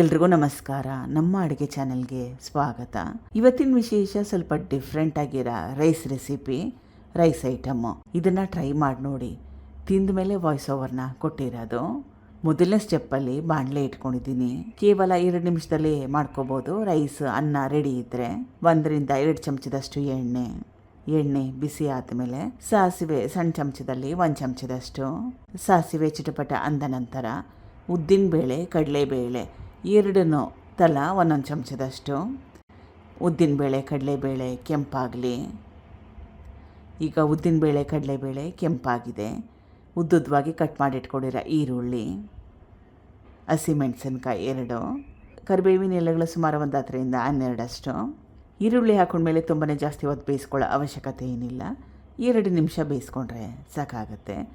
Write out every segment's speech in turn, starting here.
ಎಲ್ರಿಗೂ ನಮಸ್ಕಾರ. ನಮ್ಮ ಅಡುಗೆ ಚಾನೆಲ್ಗೆ ಸ್ವಾಗತ. ಇವತ್ತಿನ ವಿಶೇಷ ಸ್ವಲ್ಪ ಡಿಫ್ರೆಂಟ್ ಆಗಿರೋ ರೈಸ್ ರೆಸಿಪಿ ರೈಸ್ ಐಟಮ್ಮು ಇದನ್ನು ಟ್ರೈ ಮಾಡಿ ನೋಡಿ. ತಿಂದ ಮೇಲೆ ವಾಯ್ಸ್ ಓವರ್ನ ಕೊಟ್ಟಿರೋದು. ಮೊದಲನೇ ಸ್ಟೆಪ್ಪಲ್ಲಿ ಬಾಣಲೆ ಇಟ್ಕೊಂಡಿದ್ದೀನಿ. ಕೇವಲ ಎರಡು ನಿಮಿಷದಲ್ಲಿ ಮಾಡ್ಕೋಬೋದು. ರೈಸ್ ಅನ್ನ ರೆಡಿ ಇದ್ದರೆ ಒಂದರಿಂದ ಎರಡು ಚಮಚದಷ್ಟು ಎಣ್ಣೆ. ಎಣ್ಣೆ ಬಿಸಿ ಆದಮೇಲೆ ಸಾಸಿವೆ ಸಣ್ಣ ಚಮಚದಲ್ಲಿ ಒಂದು ಚಮಚದಷ್ಟು. ಸಾಸಿವೆ ಚಿಟಪಟ ಅಂದ ನಂತರ ಉದ್ದಿನಬೇಳೆ ಕಡಲೆಬೇಳೆ ಎರಡನ್ನೂ ತಲಾ ಒಂದೊಂದು ಚಮಚದಷ್ಟು. ಉದ್ದಿನ ಉದ್ದಿನಬೇಳೆ ಕಡಲೆಬೇಳೆ ಕೆಂಪಾಗಲಿ. ಈಗ ಉದ್ದಿನ ಉದ್ದಿನಬೇಳೆ ಕಡಲೆಬೇಳೆ ಕೆಂಪಾಗಿದೆ. ಉದ್ದುದ್ದವಾಗಿ ಕಟ್ ಮಾಡಿಟ್ಕೊಂಡಿರೋ ಈರುಳ್ಳಿ ಹಸಿಮೆಣಸಿನ್ಕಾಯಿ ಎರಡು, ಕರಿಬೇವಿನ ಎಲೆಗಳು ಸುಮಾರು ಒಂದು ಹತ್ತರಿಂದ ಹನ್ನೆರಡಷ್ಟು. ಈರುಳ್ಳಿ ಹಾಕೊಂಡ್ಮೇಲೆ ತುಂಬಾ ಜಾಸ್ತಿ ಹೊತ್ತು ಬೇಯಿಸ್ಕೊಳ್ಳೋ ಅವಶ್ಯಕತೆ ಏನಿಲ್ಲ. ಎರಡು ನಿಮಿಷ ಬೇಯಿಸ್ಕೊಂಡ್ರೆ ಸಾಕಾಗುತ್ತೆ.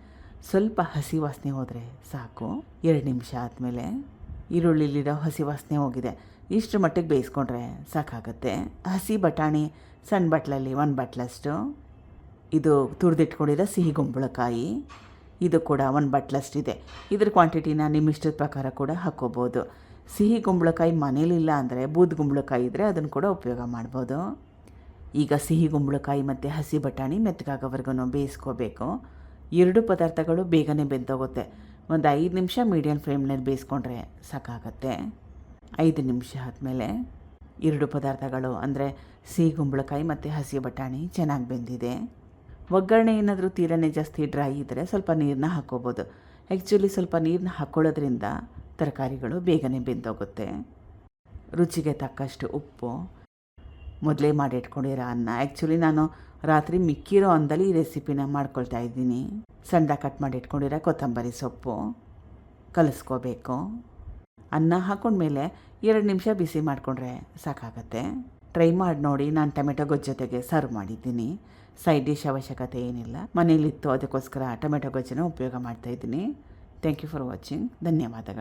ಸ್ವಲ್ಪ ಹಸಿ ವಾಸನೆ ಹೋದರೆ ಸಾಕು. ಎರಡು ನಿಮಿಷ ಆದಮೇಲೆ. ಈರುಳ್ಳಿಲಿರೋ ಹಸಿ ವಾಸನೆ ಹೋಗಿದೆ. ಇಷ್ಟು ಮಟ್ಟಿಗೆ ಬೇಯಿಸ್ಕೊಂಡ್ರೆ ಸಾಕಾಗುತ್ತೆ. ಹಸಿ ಬಟಾಣಿ, ಸಣ್ಣ ಬಟ್ಲಲ್ಲಿ ಒಂದು ಬಟ್ಲಷ್ಟು. ಇದು ತುರಿದಿಟ್ಕೊಂಡಿರೋ ಸಿಹಿ ಗುಂಬಳಕಾಯಿ. ಇದು ಕೂಡ ಒಂದು ಬಟ್ಲಷ್ಟಿದೆ. ಇದ್ರ ಕ್ವಾಂಟಿಟಿನ ನಿಮ್ಮ ಇಷ್ಟದ ಪ್ರಕಾರ ಕೂಡ ಹಾಕ್ಕೋಬೋದು ಸಿಹಿ ಗುಂಬಳಕಾಯಿ ಮನೇಲಿಲ್ಲ ಅಂದರೆ, ಬೂದ್ ಗುಂಬಳಕಾಯಿ ಇದ್ದರೆ ಅದನ್ನು ಕೂಡ ಉಪಯೋಗ ಮಾಡ್ಬೋದು. ಈಗ ಸಿಹಿ ಗುಂಬಳಕಾಯಿ ಮತ್ತು ಹಸಿ ಬಟಾಣಿ ಮೆತ್ತಗಾಗೋವರೆಗೂ ಬೇಯಿಸ್ಕೋಬೇಕು. ಎರಡು ಪದಾರ್ಥಗಳು ಬೇಗನೆ ಬೆಂದೋಗುತ್ತೆ. ಒಂದು ಐದು ನಿಮಿಷ ಮೀಡಿಯಮ್ ಫ್ಲೇಮ್ನಲ್ಲಿ ಬೇಯಿಸ್ಕೊಂಡ್ರೆ ಸಾಕಾಗತ್ತೆ. ಐದು ನಿಮಿಷ ಆದಮೇಲೆ ಎರಡು ಪದಾರ್ಥಗಳು, ಅಂದರೆ ಸಿಹಿ ಗುಂಬಳಕಾಯಿ ಮತ್ತು ಹಸಿ ಬಟಾಣಿ ಚೆನ್ನಾಗಿ ಬೆಂದಿದೆ. ಒಗ್ಗರಣೆ ಏನಾದರೂ ತೀರನೇ ಜಾಸ್ತಿ ಡ್ರೈ ಇದ್ದರೆ ಸ್ವಲ್ಪ ನೀರನ್ನ ಹಾಕ್ಕೋಬೋದು ಆ್ಯಕ್ಚುಲಿ ಸ್ವಲ್ಪ ನೀರನ್ನ ಹಾಕ್ಕೊಳ್ಳೋದ್ರಿಂದ ತರಕಾರಿಗಳು ಬೇಗನೆ ಬೆಂದೋಗುತ್ತೆ. ರುಚಿಗೆ ತಕ್ಕಷ್ಟು ಉಪ್ಪು. ಮೊದಲೇ ಮಾಡಿಟ್ಕೊಂಡಿರೋ ಅನ್ನ. ಆ್ಯಕ್ಚುಲಿ ನಾನು ರಾತ್ರಿ ಮಿಕ್ಕಿರೋ ಅಂದಲ್ಲಿ ಈ ರೆಸಿಪಿನ ಮಾಡ್ಕೊಳ್ತಾ ಇದ್ದೀನಿ. ಸಂಡ ಕಟ್ ಮಾಡಿ ಇಟ್ಕೊಂಡಿರೋ ಕೊತ್ತಂಬರಿ ಸೊಪ್ಪು ಕಲಿಸ್ಕೋಬೇಕು. ಅನ್ನ ಹಾಕೊಂಡ್ಮೇಲೆ ಎರಡು ನಿಮಿಷ ಬಿಸಿ ಮಾಡಿಕೊಂಡ್ರೆ ಸಾಕಾಗತ್ತೆ. ಟ್ರೈ ಮಾಡಿ ನೋಡಿ, ನಾನು ಟೊಮೆಟೊ ಗೊಜ್ಜು ಜೊತೆಗೆ ಸರ್ವ್ ಮಾಡಿದ್ದೀನಿ. ಸೈಡ್ ಡಿಶ್ ಅವಶ್ಯಕತೆ ಏನಿಲ್ಲ. ಮನೇಲಿತ್ತು ಅದಕ್ಕೋಸ್ಕರ ಟೊಮೆಟೊ ಗೊಜ್ಜನ್ನು ಉಪಯೋಗ ಮಾಡ್ತಾಯಿದ್ದೀನಿ ಥ್ಯಾಂಕ್ ಯು ಫಾರ್ ವಾಚಿಂಗ್ ಧನ್ಯವಾದಗಳು.